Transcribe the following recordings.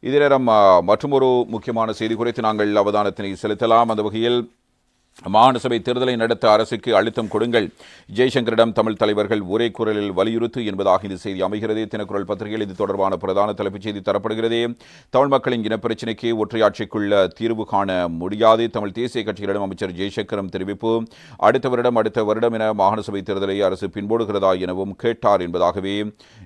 இதே நேரம் மற்றொரு முக்கியமான செய்தி குறித்து நாங்கள் அவதானத்தினை செலுத்தலாம். அந்த வகையில் மாகாண சபை தேர்தலை நடத்த அரசுக்கு அழுத்தம் கொடுங்கள். ஜெய்சங்கரிடம் தமிழ் தலைவர்கள் ஒரே குரலில் வலியுறுத்து என்பதாக இந்த செய்தி அமைகிறது. தினக்குரல் பத்திரிகையில் இது தொடர்பான பிரதான தலைப்புச் செய்தி தரப்படுகிறது. தமிழ் மக்களின் இனப்பிரச்சினைக்கு ஒற்றையாட்சிக்குள்ள தீர்வு காண முடியாது. தமிழ் தேசிய கட்சிகளிடம் அமைச்சர் ஜெய்சங்கரம் தெரிவிப்பு. அடுத்த வருடம் அடுத்த வருடம் என மாகாண சபை தேர்தலை அரசு பின்போடுகிறதா எனவும் கேட்டார் என்பதாகவே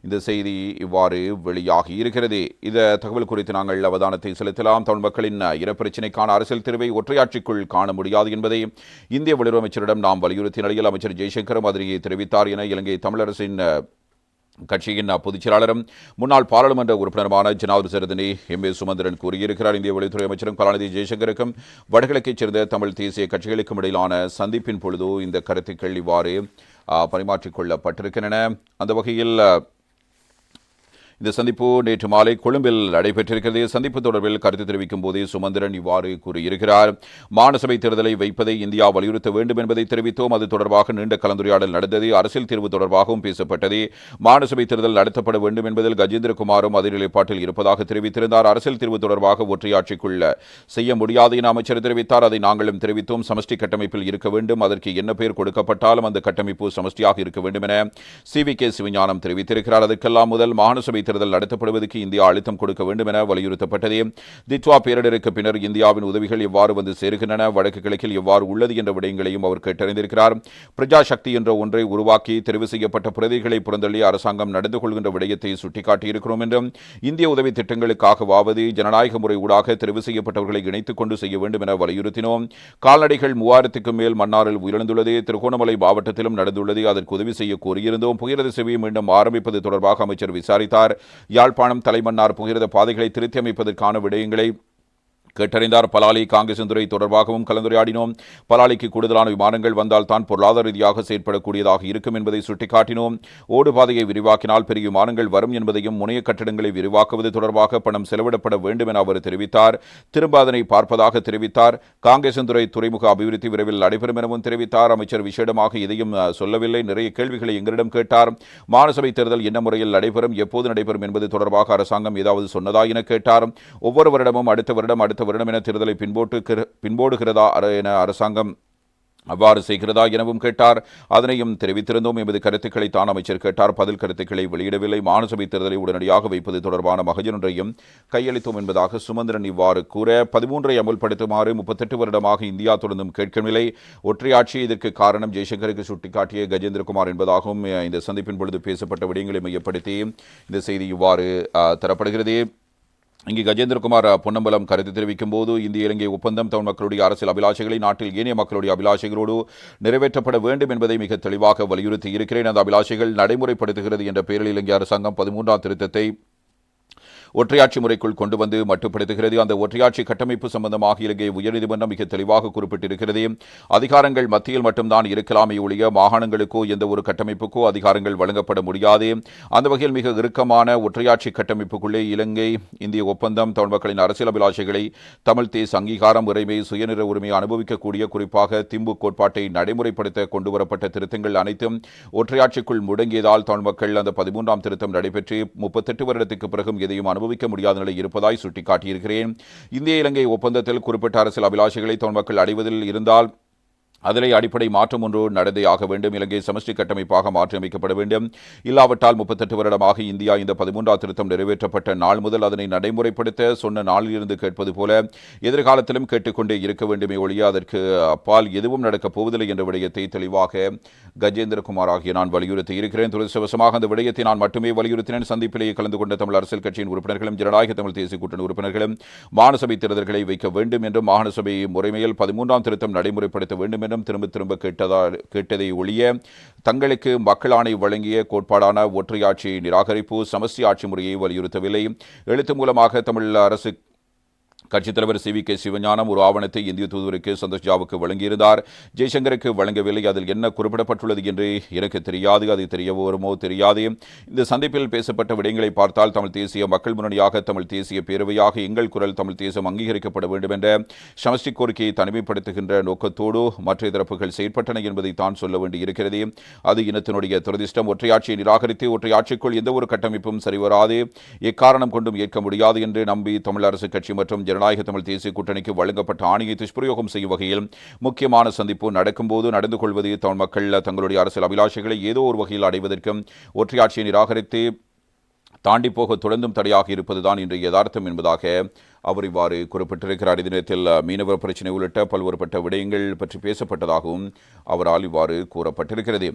இந்த செய்தி இவ்வாறு வெளியாகி இருக்கிறது. இந்த தகவல் குறித்து நாங்கள் அவதானத்தை செலுத்தலாம். தமிழ் மக்களின் இனப்பிரச்சினைக்கான அரசியல் தீர்வை ஒற்றையாட்சிக்குள் காண முடியாது என்பதை இந்திய வெளியுறவு அமைச்சரிடம் நாம் வலியுறுத்திய நிலையில் அமைச்சர் ஜெய்சங்கர் மாதிரியை தெரிவித்தார் என இலங்கை தமிழரசின் கட்சியின் பொதுச் செயலாளரும் முன்னாள் பாராளுமன்ற உறுப்பினருமான ஜனாதிபதி சரதினி எம். ஏ. சுமந்திரன் கூறியிருக்கிறார். இந்திய வெளித்துறை அமைச்சரும் கலாநிதி ஜெய்சங்கருக்கும் வடகிழக்கைச் சேர்ந்த தமிழ் தேசிய கட்சிகளுக்கும் இடையிலான சந்திப்பின் பொழுது இந்த கருத்துக்கள் இவ்வாறு பரிமாற்றிக்கொள்ளப்பட்டிருக்கின்றன அந்த வகையில் இந்த சந்திப்பு நேற்று மாலை கொழும்பில் நடைபெற்றிருக்கிறது. சந்திப்பு தொடர்பில் கருத்து தெரிவிக்கும் போதே சுமந்திரன் இவ்வாறு கூறியிருக்கிறார். மாநசபை தேர்தலை வைப்பதை இந்தியா வலியுறுத்த வேண்டும் என்பதை தெரிவித்தோம். அது தொடர்பாக நீண்ட கலந்துரையாடல் நடந்தது. அரசியல் தீர்வு தொடர்பாகவும் பேசப்பட்டது. மாநசபை தேர்தல் நடத்தப்பட வேண்டும் என்பதில் கஜேந்திரகுமாரும் அதே நிலைப்பாட்டில் இருப்பதாக தெரிவித்திருந்தார். அரசியல் தீர்வு தொடர்பாக ஒற்றையாட்சிக்குள்ள செய்ய முடியாது என அமைச்சர் தெரிவித்தார். அதை நாங்களும் தெரிவித்தோம். சமஷ்டி கட்டமைப்பில் இருக்க வேண்டும். அதற்கு என்ன பெயர் கொடுக்கப்பட்டாலும் அந்த கட்டமைப்பு சமஷ்டியாக இருக்க வேண்டும் என சி வி கே சிவஞானம் தெரிவித்திருக்கிறார். அதற்கெல்லாம் முதல் மாநசபை தேர்தல் நடத்தப்படுவதற்கு இந்தியா அழுத்தம் கொடுக்க வேண்டும் என வலியுறுத்தப்பட்டது. திட்வா பேரிடருக்கு பின்னர் இந்தியாவின் உதவிகள் எவ்வாறு வந்து சேருகின்றன வடக்கு கிழக்கில் எவ்வாறு உள்ளது என்ற விடயங்களையும் அவர் கேட்டறிந்திருக்கிறார். பிரஜா சக்தி என்ற ஒன்றை உருவாக்கி தெரிவு செய்யப்பட்ட பிரதிகளை புறந்தள்ளி அரசாங்கம் நடந்து கொள்கின்ற விடயத்தை சுட்டிக்காட்டியிருக்கிறோம் என்றும் இந்திய உதவி திட்டங்களுக்காகவாவது ஜனநாயக முறை ஊடாக தெரிவு செய்யப்பட்டவர்களை இணைத்துக் கொண்டு செய்ய வேண்டும் என வலியுறுத்தினோம். கால்நடைகள் மூவாயிரத்துக்கும் மேல் மன்னாரில் உயிரிழந்துள்ளது. திருகோணமலை மாவட்டத்திலும் நடந்துள்ளது. அதற்கு உதவி செய்ய கோரியிருந்தோம். புகிரத சேவையை மீண்டும் ஆரம்பிப்பது தொடர்பாக அமைச்சர் விசாரித்தார். யாழ்ப்பாணம் தலைமன்னார் புகிரத பாதைகளை திருத்தியமைப்பதற்கான விடயங்களை கேட்டறிந்தார். பலாலி காங்கிரசின் துறை தொடர்பாகவும் கலந்துரையாடினோம். பலாலிக்கு கூடுதலான விமானங்கள் வந்தால் தான் பொருளாதார ரீதியாக செயற்படக்கூடியதாக இருக்கும் என்பதை சுட்டிக்காட்டினோம். ஓடுபாதையை விரிவாக்கினால் பெரிய விமானங்கள் வரும் என்பதையும் முனைய கட்டடங்களை விரிவாக்குவது தொடர்பாக பணம் செலவிடப்பட வேண்டும் என அவர் தெரிவித்தார். திரும்ப அதனை பார்ப்பதாக தெரிவித்தார். காங்கிரசின் துறை துறைமுக அபிவிருத்தி விரைவில் நடைபெறும் எனவும் தெரிவித்தார். அமைச்சர் விசேடமாக இதையும் சொல்லவில்லை. நிறைய கேள்விகளை எங்களிடம் கேட்டார். மாநசபை தேர்தல் என்ன முறையில் நடைபெறும் எப்போது நடைபெறும் என்பது தொடர்பாக அரசாங்கம் ஏதாவது சொன்னதா என கேட்டார். ஒவ்வொரு வருடமும் அடுத்த வருடம் அடுத்த வருடம் என தேர்தலை பின்போட்டு பின்போடுகிறதா என அரசாங்கம் அவ்வாறு செய்கிறதா எனவும் கேட்டார். அதனையும் தெரிவித்திருந்தோம். எமது கருத்துக்களை தான் அமைச்சர் கேட்டார். பதில் கருத்துக்களை வெளியிடவில்லை. மாநசபை தேர்தலை உடனடியாக வைப்பது தொடர்பான மகஜனொன்றையும் கையளித்தோம் என்பதாக சுமந்திரன் இவ்வாறு கூற பதிமூன்றை அமுல்படுத்துமாறு முப்பத்தெட்டு வருடமாக இந்தியா தொடர்ந்தும் கேட்கவில்லை. ஒற்றையாட்சி இதற்கு காரணம் ஜெய்சங்கருக்கு சுட்டிக்காட்டிய கஜேந்திரகுமார் என்பதாகவும் இந்த சந்திப்பின் பொழுது பேசப்பட்ட விடயங்களை மையப்படுத்தி இந்த செய்தி இவ்வாறு தரப்படுகிறது. இங்கு கஜேந்திரகுமார் பொன்னம்பலம் கருத்து தெரிவிக்கும் போது இந்திய இலங்கை ஒப்பந்தம் தமிழ் மக்களுடைய அரசியல் அபிலாஷைகளை நாட்டில் ஏனைய மக்களுடைய அபிலாஷைகளோடு நிறைவேற்றப்பட வேண்டும் என்பதை மிக தெளிவாக வலியுறுத்தி இருக்கிறேன் அந்த அபிலாஷைகள் நடைமுறைப்படுத்துகிறது என்ற பெயரில் இலங்கை அரசாங்கம் பதிமூன்றாம் திருத்தத்தை ஒற்றையாட்சி முறைக்குள் கொண்டு வந்து மட்டுப்படுத்துகிறது. அந்த ஒற்றையாட்சி கட்டமைப்பு சம்பந்தமாக இலங்கை உயர்நீதிமன்றம் மிக தெளிவாக குறிப்பிட்டிருக்கிறது. அதிகாரங்கள் மத்தியில் மட்டும்தான் இருக்கலாமே ஒழிய மாகாணங்களுக்கோ எந்த ஒரு கட்டமைப்புக்கோ அதிகாரங்கள் வழங்கப்பட முடியாது. அந்த வகையில் மிக இறுக்கமான ஒற்றையாட்சி கட்டமைப்புக்குள்ளே இலங்கை இந்திய ஒப்பந்தம் தமிழ் மக்களின் அரசியல் அபிலாஷைகளை தமிழ் தேச அங்கீகாரம் உரிமை சுயநிற உரிமை அனுபவிக்கக்கூடிய குறிப்பாக திம்பு கோட்பாட்டை நடைமுறைப்படுத்த கொண்டுவரப்பட்ட திருத்தங்கள் அனைத்தும் ஒற்றையாட்சிக்குள் முடங்கியதால் தமிழ் மக்கள் அந்த பதிமூன்றாம் திருத்தம் நடைபெற்று முப்பத்தெட்டு வருடத்துக்கு பிறகும் எதையும் அனுபவிக்க முடியாத நிலை இருப்பதாய் சுட்டிக்காட்டியிருக்கிறேன். இந்திய இலங்கை ஒப்பந்தத்தில் குறிப்பிட்ட அரசியல் அபிலாஷைகளை தமிழ் மக்கள் அடைவதில் இருந்தால் அதிலே அடிப்படை மாற்றம் ஒன்று நடந்தே ஆக வேண்டும். இலங்கை சமஷ்டி கட்டமைப்பாக மாற்றியமைக்கப்பட வேண்டும். இல்லாவிட்டால் முப்பத்தெட்டு வருடமாக இந்தியா இந்த பதிமூன்றாம் திருத்தம் நிறைவேற்றப்பட்ட நாள் முதல் அதனை நடைமுறைப்படுத்த சொன்ன நாளிலிருந்து கேட்பது போல எதிர்காலத்திலும் கேட்டுக்கொண்டே இருக்க வேண்டுமே ஒழிய அதற்கு அப்பால் எதுவும் நடக்கப் போவதில்லை என்ற விடயத்தை தெளிவாக கஜேந்திரகுமார் ஆகிய நான் வலியுறுத்தி இருக்கிறேன். துரதிருஷ்டவசமாக அந்த விடயத்தை நான் மட்டுமே வலியுறுத்தினேன். சந்திப்பிலேயே கலந்து கொண்ட தமிழ் அரசியல் கட்சியின் உறுப்பினர்களும் ஜனநாயக தமிழ் தேசிய கூட்டணி உறுப்பினர்களும் மாநிலசபை தேர்தல்களை வைக்க வேண்டும் என்றும் மாநசபை முறைமையில் பதிமூன்றாம் திருத்தம் நடைமுறைப்படுத்த வேண்டும் என்றும் மீண்டும் திரும்ப திரும்ப கேட்டதால் கேட்டதை ஒழிய தங்களுக்கு மக்களாணை வழங்கிய கோட்பாடான ஒற்றையாட்சி நிராகரிப்பு சமஸ்தி ஆட்சி முறையை வலியுறுத்தவில்லை. எழுத்து மூலமாக தமிழ் அரசு கட்சித் தலைவர் சி வி கே சிவஞானம் ஒரு ஆவணத்தை இந்திய தூதுவருக்கு சந்தோஷ் ஜாவுக்கு வழங்கியிருந்தார். ஜெய்சங்கருக்கு வழங்கவில்லை. அதில் என்ன குறிப்பிடப்பட்டுள்ளது என்று எனக்கு தெரியாது. அது தெரிய வருமோ தெரியாது. இந்த சந்திப்பில் பேசப்பட்ட விடயங்களை பார்த்தால் தமிழ் தேசிய மக்கள் முன்னணியாக தமிழ் தேசிய பேரவையாக எங்கள் குரல் தமிழ் தேசம் அங்கீகரிக்கப்பட வேண்டும் என்ற சமஷ்டி கோரிக்கையை தனிமைப்படுத்துகின்ற நோக்கத்தோடு மற்ற தரப்புகள் செயற்பட்டன என்பதை தான் சொல்ல வேண்டியிருக்கிறது. அது இனத்தினுடைய துரதிர்ஷ்டம். ஒற்றையாட்சியை நிராகரித்து ஒற்றையாட்சிக்குள் எந்த ஒரு கட்டமைப்பும் சரிவராது. எக்காரணம் கொண்டும் ஏற்க முடியாது என்று நம்பி தமிழ் அரசு கட்சி மற்றும் ஜனநாயக தமிழ் தேசிய கூட்டணிக்கு வழங்கப்பட்ட ஆணையை துஷ்பிரயோகம் செய்யும் வகையில் முக்கியமான சந்திப்பு நடக்கும்போது நடந்து கொள்வது தமிழ் மக்கள் தங்களுடைய அரசியல் அபிலாஷைகளை ஏதோ ஒரு வகையில் அடைவதற்கும் ஒற்றையாட்சியை நிராகரித்து தாண்டி போக தொடர்ந்தும் தடையாக இருப்பதுதான் இன்று யதார்த்தம் என்பதாக அவர் இவ்வாறு குறிப்பிட்டிருக்கிறார். இதே நேரத்தில் மீனவர் பிரச்சினை உள்ளிட்ட பல்வேறுபட்ட விடயங்கள் பற்றி பேசப்பட்டதாகவும் அவரால் இவ்வாறு கூறப்பட்டிருக்கிறது.